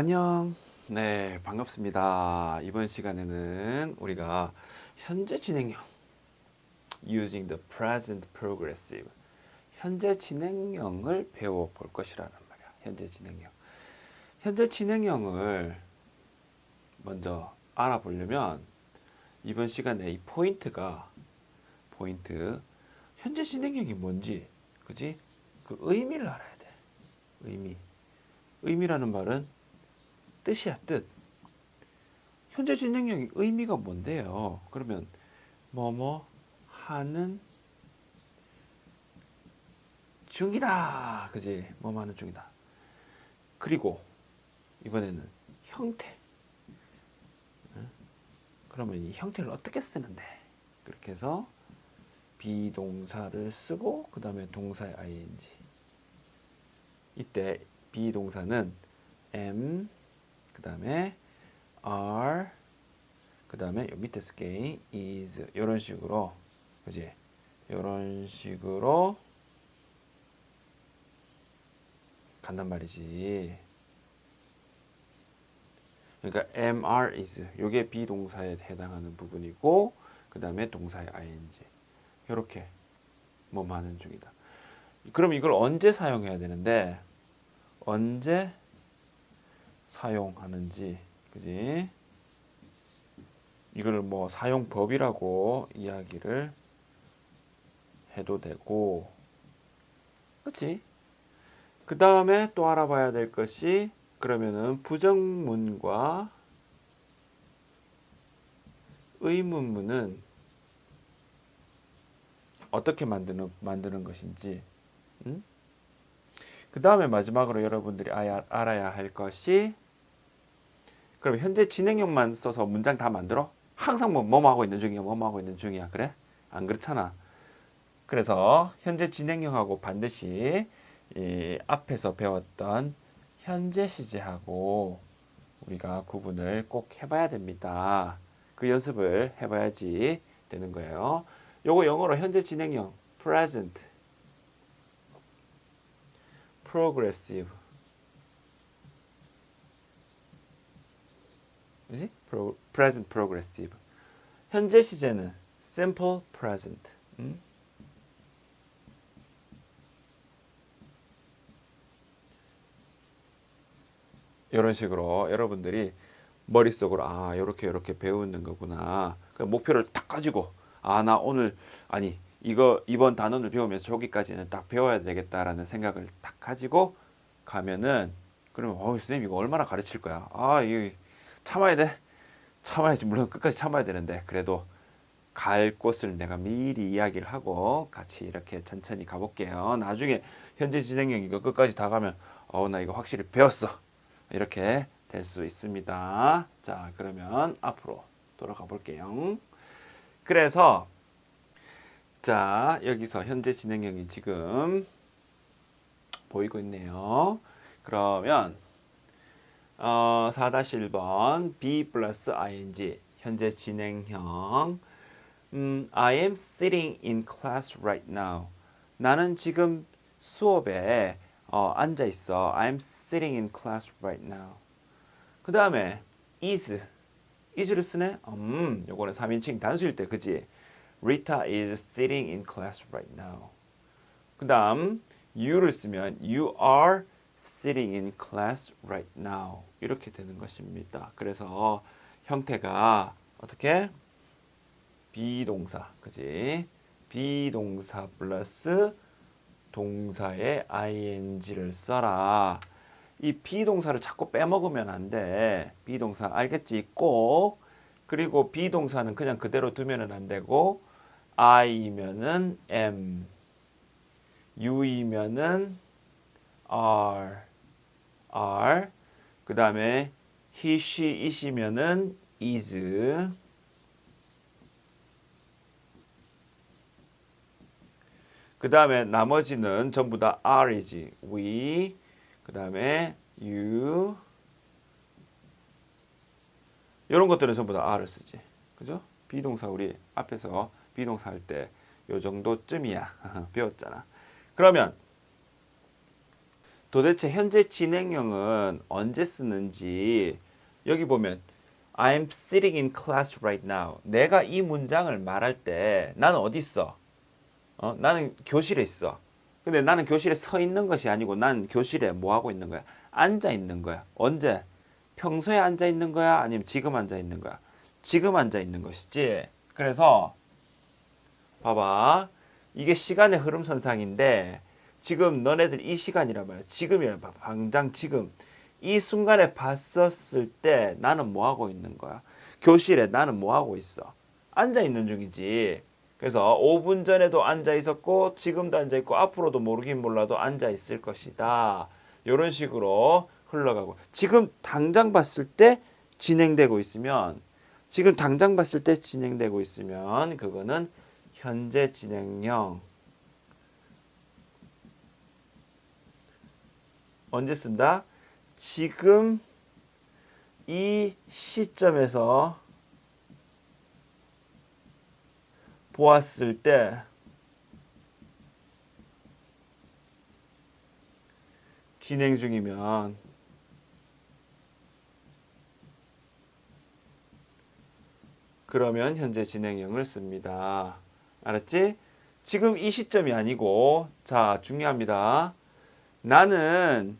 안녕. 네, 반갑습니다. 이번 시간에는 우리가 현재 진행형 using the present progressive 현재 진행형을 배워 볼 것이라는 말이야. 현재 진행형. 현재 진행형을 먼저 알아보려면 이번 시간에 이 포인트가 포인트 현재 진행형이 뭔지 그지? 그 의미를 알아야 돼. 의미. 의미라는 말은 뜻이야 뜻. 현재 진행형의 의미가 뭔데요? 그러면 뭐뭐 하는 중이다, 그지? 뭐뭐 하는 중이다. 그리고 이번에는 형태. 응? 그러면 이 형태를 어떻게 쓰는데? 그렇게 해서 비동사를 쓰고 그 다음에 동사의 ing. 이때 비동사는 am 그 다음에 are 그 다음에 요 밑에 쓸게 is 이런 식으로 그지? 이런 식으로 간단 말이지. 그러니까 are is 요게 비동사에 해당하는 부분이고 그 다음에 동사의 ing. 이렇게 뭐 하는 중이다. 그럼 이걸 언제 사용해야 되는데? 언제 사용하는지 그지? 이걸 뭐 사용법이라고 이야기를 해도 되고 그치? 그 다음에 또 알아봐야 될 것이 그러면은 부정문과 의문문은 어떻게 만드는 만드는 것인지 응? 그 다음에 마지막으로 여러분들이 아야, 알아야 할 것이 그럼 현재 진행형만 써서 문장 다 만들어? 항상 뭐 뭐뭐 하고 있는 중이야, 뭐뭐 하고 있는 중이야, 그래? 안 그렇잖아. 그래서 현재 진행형하고 반드시 이 앞에서 배웠던 현재 시제하고 우리가 구분을 꼭 해봐야 됩니다. 그 연습을 해봐야지 되는 거예요. 요거 영어로 현재 진행형 present progressive 그지? Pro, present progressive 현재 시제는 simple present 음? 이런 식으로 여러분들이 머릿속으로 아 이렇게 이렇게 배우는 거구나 그 목표를 딱 가지고 아 나 오늘 아니 이거 이번 단원을 배우면서 저기까지는 딱 배워야 되겠다라는 생각을 딱 가지고 가면은 그러면 어 선생님 이거 얼마나 가르칠 거야? 아 이거 참아야 돼. 참아야지. 물론 끝까지 참아야 되는데 그래도 갈 곳을 내가 미리 이야기를 하고 같이 이렇게 천천히 가볼게요. 나중에 현재 진행형 이거 끝까지 다 가면 어 나 이거 확실히 배웠어. 이렇게 될 수 있습니다. 자 그러면 앞으로 돌아가 볼게요. 그래서 자, 여기서 현재 진행형이 지금 보이고 있네요. 그러면 어, 4-1번 B 플러스 ing 현재 진행형 음, I am sitting in class right now. 나는 지금 수업에 어, 앉아 있어. I'm sitting in class right now. 그 다음에 is is를 쓰네. 음, 요거는 3인칭 단수일 때 그지? Rita is sitting in class right now. 그 다음 you를 쓰면 you are sitting in class right now. 이렇게 되는 것입니다. 그래서 형태가 어떻게? 비동사, 그지? 비동사 플러스 동사의 ing를 써라. 이 비동사를 자꾸 빼먹으면 안 돼. 비동사 알겠지? 꼭. 그리고 비동사는 그냥 그대로 두면은 안 되고 I면은 am, U이면은 are, are. 그 다음에 he, she, it이면은 is. 그 다음에 나머지는 전부 다 are이지. we. 그 다음에 you. 이런 것들은 전부 다 are를 쓰지. 그죠? 비동사 우리 앞에서 비동사 할 때 요 정도쯤이야. 배웠잖아. 그러면 도대체 현재 진행형은 언제 쓰는지 여기 보면 I'm sitting in class right now. 내가 이 문장을 말할 때 나는 어디 있어? 어? 나는 교실에 있어. 근데 나는 교실에 서 있는 것이 아니고 난 교실에 뭐 하고 있는 거야? 앉아 있는 거야. 언제? 평소에 앉아 있는 거야? 아니면 지금 앉아 있는 거야? 지금 앉아 있는 것이지. 그래서 봐봐. 이게 시간의 흐름 선상인데 지금 너네들 이 시간이란 말이야. 지금이란 말이야. 당장 지금 이 순간에 봤었을 때 나는 뭐 하고 있는 거야? 교실에 나는 뭐 하고 있어? 앉아 있는 중이지. 그래서 5분 전에도 앉아 있었고 지금도 앉아 있고 앞으로도 모르긴 몰라도 앉아 있을 것이다. 이런 식으로 흘러가고 지금 당장 봤을 때 진행되고 있으면 지금 당장 봤을 때 진행되고 있으면 그거는 현재 진행형 언제 쓴다? 지금 이 시점에서 보았을 때 진행 중이면 그러면 현재 진행형을 씁니다. 알았지? 지금 이 시점이 아니고 자 중요합니다. 나는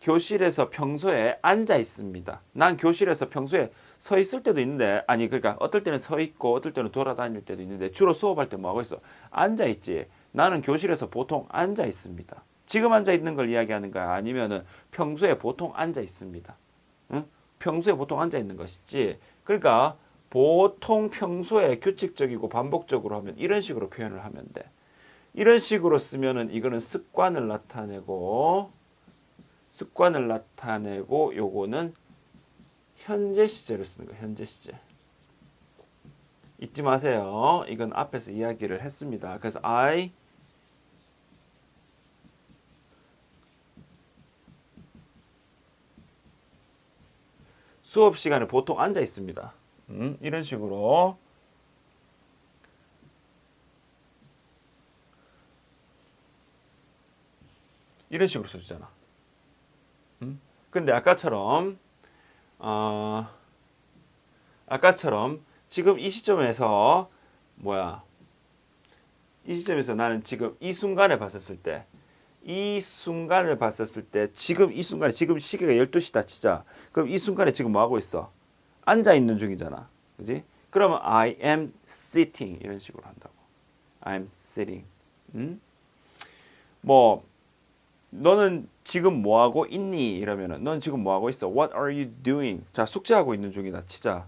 교실에서 평소에 앉아 있습니다. 난 교실에서 평소에 서 있을 때도 있는데 아니 그러니까 어떨 때는 서 있고 어떨 때는 돌아다닐 때도 있는데 주로 수업할 때 뭐 하고 있어? 앉아 있지. 나는 교실에서 보통 앉아 있습니다. 지금 앉아 있는 걸 이야기하는 거야? 아니면은 평소에 보통 앉아 있습니다. 응? 평소에 보통 앉아 있는 것이지. 그러니까 보통 평소에 규칙적이고 반복적으로 하면 이런 식으로 표현을 하면 돼. 이런 식으로 쓰면은 이거는 습관을 나타내고 습관을 나타내고 요거는 현재 시제를 쓰는 거예요. 현재 시제. 잊지 마세요. 이건 앞에서 이야기를 했습니다. 그래서 I 수업 시간에 보통 앉아 있습니다. 음, 이런 식으로 이런 식으로 써주잖아. 음? 근데 아까처럼 어, 아까처럼 지금 이 시점에서 뭐야? 이 시점에서 나는 지금 이 순간에 봤었을 때, 이 순간을 봤었을 때, 지금 이 순간에, 지금 시계가 12시다, 치자. 그럼 이 순간에 지금 뭐 하고 있어? 앉아 있는 중이잖아. 그지? 그러면 I am sitting. 이런 식으로 한다고. I'm sitting. 음? 뭐, 너는 지금 뭐 하고 있니? 이러면은 넌 지금 뭐 하고 있어? What are you doing? 자, 숙제하고 있는 중이다. 치자.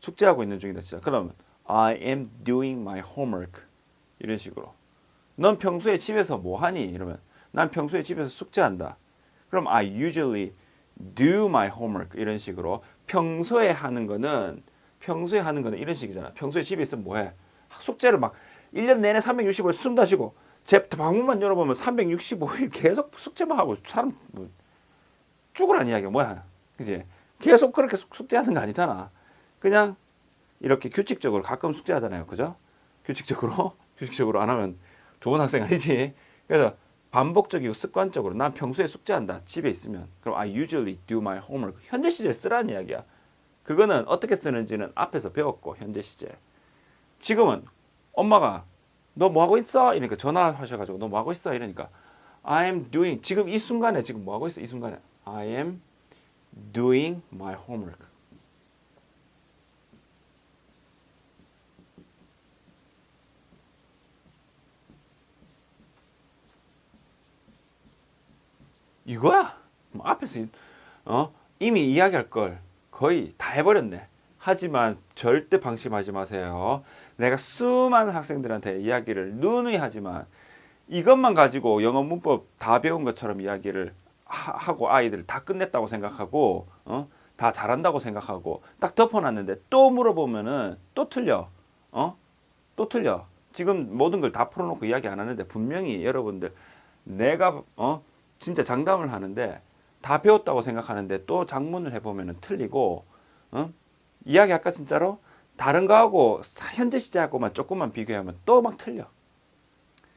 숙제하고 있는 중이다. 치자. 그러면 I am doing my homework. 이런 식으로. 넌 평소에 집에서 뭐 하니? 이러면 난 평소에 집에서 숙제한다. 그럼 I usually do my homework. 이런 식으로 평소에 하는 거는 평소에 하는 거는 이런 식이잖아. 평소에 집에 있으면 뭐 해? 숙제를 막 1년 내내 365일 숨 다시고 제 방문만 열어보면 365일 계속 숙제만 하고 사람 뭐 죽으라는 이야기가 뭐야? 그지? 계속 그렇게 숙- 숙제하는 거 아니잖아. 그냥 이렇게 규칙적으로 가끔 숙제하잖아요. 그죠? 규칙적으로 규칙적으로 안 하면 좋은 학생 아니지. 그래서 반복적이고 습관적으로 난 평소에 숙제한다. 집에 있으면. 그럼 I usually do my homework. 현재 시제 쓰라는 이야기야. 그거는 어떻게 쓰는지는 앞에서 배웠고 현재 시제. 지금은 엄마가 너 뭐 하고 있어? 이러니까 전화하셔 가지고 너 뭐 하고 있어? 이러니까 I am doing 지금 이 순간에 지금 뭐 하고 있어? 이 순간에 I am doing my homework. 이거야. 뭐 앞에서 어 이미 이야기할 걸 거의 다 해버렸네. 하지만 절대 방심하지 마세요. 내가 수많은 학생들한테 이야기를 누누이 하지만 이것만 가지고 영어 문법 다 배운 것처럼 이야기를 하, 고 아이들 다 끝냈다고 생각하고 어? 다 잘한다고 생각하고 딱 덮어놨는데 또 물어보면은 또 틀려. 어? 또 틀려. 지금 모든 걸 다 풀어놓고 이야기 안 하는데 분명히 여러분들 내가 어 진짜 장담을 하는데 다 배웠다고 생각하는데 또 작문을 해보면은 틀리고 어? 이야기 아까 진짜로 다른 거하고 사- 현재 시제하고만 조금만 비교하면 또 막 틀려.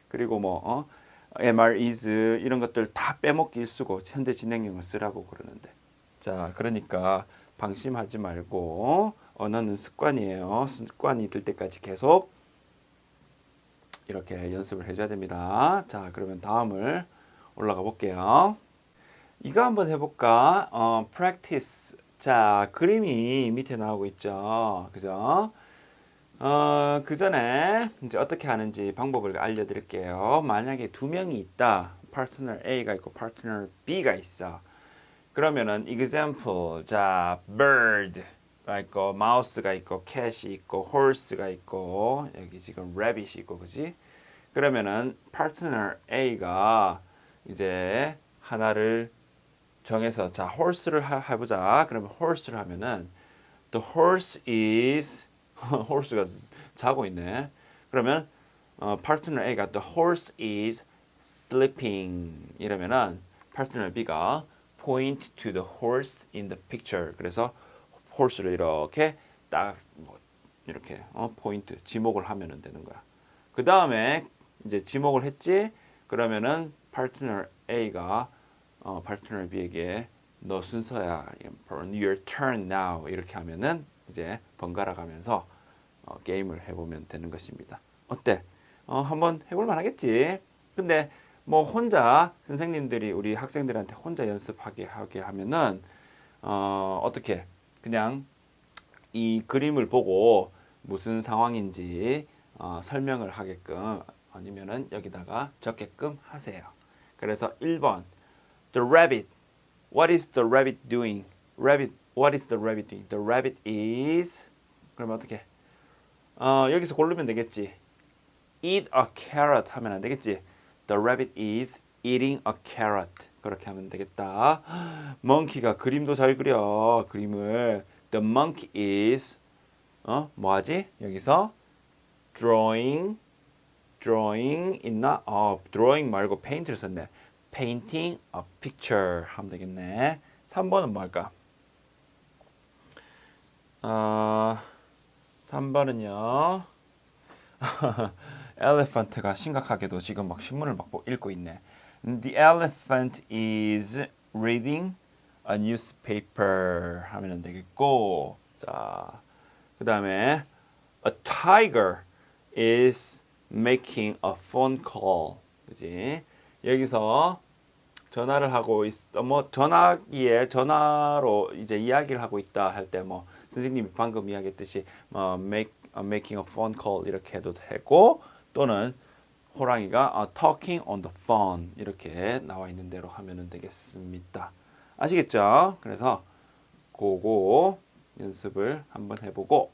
그리고 뭐 어? MR is 이런 것들 다 빼먹기 쓰고 현재 진행형을 쓰라고 그러는데 자 그러니까 방심하지 말고 언어는 습관이에요 습관이 들 때까지 계속 이렇게 연습을 해줘야 됩니다 자 그러면 다음을 올라가 볼게요 이거 한번 해볼까 어, practice 자 그림이 밑에 나오고 있죠 그죠 어, 그 전에 이제 어떻게 하는지 방법을 알려드릴게요. 만약에 두 명이 있다. 파트너 A가 있고 파트너 B가 있어. 그러면은 example 자 bird가 있고 mouse가 있고 cat이 있고 horse가 있고 여기 지금 rabbit이 있고 그지? 그러면은 파트너 A가 이제 하나를 정해서 자 horse를 하- 해보자. 그러면 horse를 하면은 the horse is horse가 자고 있네. 그러면 어, 파트너 A가 the horse is sleeping 이러면은 파트너 B가 point to the horse in the picture. 그래서 horse를 이렇게 딱 뭐 이렇게 어, 포인트 지목을 하면은 되는 거야. 그 다음에 이제 지목을 했지. 그러면은 파트너 A가 어, 파트너 B에게 너 순서야. Your turn now. 이렇게 하면은 이제 번갈아 가면서 어, 게임을 해보면 되는 것입니다. 어때? 어, 한번 해볼 만 하겠지. 근데 뭐 혼자 선생님들이 우리 학생들한테 혼자 연습하게 하게 하면은 어, 어떻게 그냥 이 그림을 보고 무슨 상황인지 어, 설명을 하게끔 아니면은 여기다가 적게끔 하세요. 그래서 1번 The rabbit What is the rabbit doing? Rabbit What is the rabbit doing? The rabbit is 그러면 어떻게? 어, 여기서 고르면 되겠지. Eat a carrot 하면 안 되겠지. The rabbit is eating a carrot. 그렇게 하면 되겠다. monkey가 그림도 잘 그려. 그림을. The monkey is 어 뭐하지? 여기서 drawing drawing 있나? 어 drawing 말고 paint를 썼네. painting a picture 하면 되겠네. 3번은 뭘까? 어 3번은요. 엘레펀트가 심각하게도 지금 막 신문을 막 보- 읽고 있네. The elephant is reading a newspaper 하면 되겠고. 자, 그 다음에 a tiger is making a phone call. 그지? 여기서 전화를 하고 있, 어, 뭐 전화기에 전화로 이제 이야기를 하고 있다 할 때 뭐 선생님이 방금 이야기했듯이 뭐 make uh, making a phone call 이렇게 해도 되고 또는 호랑이가 uh, talking on the phone 이렇게 나와 있는 대로 하면 되겠습니다. 아시겠죠? 그래서 그거 연습을 한번 해보고